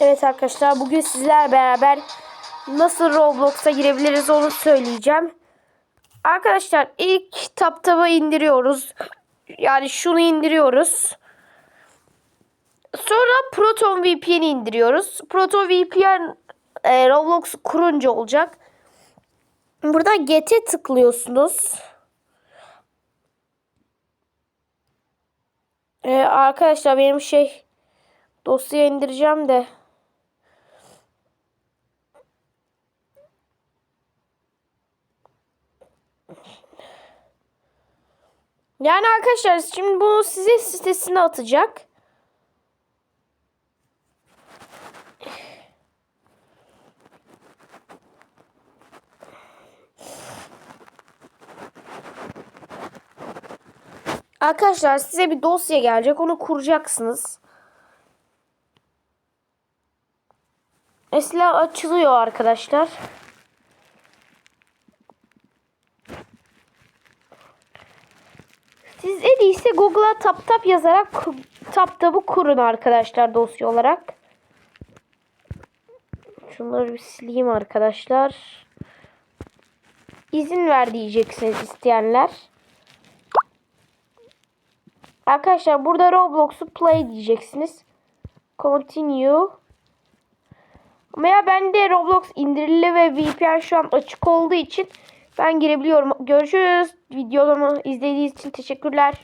Evet arkadaşlar bugün sizler beraber nasıl Roblox'a girebiliriz onu söyleyeceğim. Arkadaşlar ilk TapTap'ı indiriyoruz. Yani şunu indiriyoruz. Sonra Proton VPN'i indiriyoruz. Proton VPN e, Roblox kurunca olacak. Burada Get'e tıklıyorsunuz. E, arkadaşlar benim şey dosya indireceğim de. Yani arkadaşlar şimdi bunu size sitesine atacak. Arkadaşlar size bir dosya gelecek. Onu kuracaksınız. Mesela açılıyor arkadaşlar. Siz en iyisi Google'a tap tap yazarak tap tap'ı kurun arkadaşlar dosya olarak. Şunları bir sileyim arkadaşlar. İzin ver diyeceksiniz isteyenler. Arkadaşlar burada Roblox'u play diyeceksiniz. Continue. Ama ya bende Roblox indirili ve VPN şu an açık olduğu için ben girebiliyorum. Görüşürüz. Videomu izlediğiniz için teşekkürler.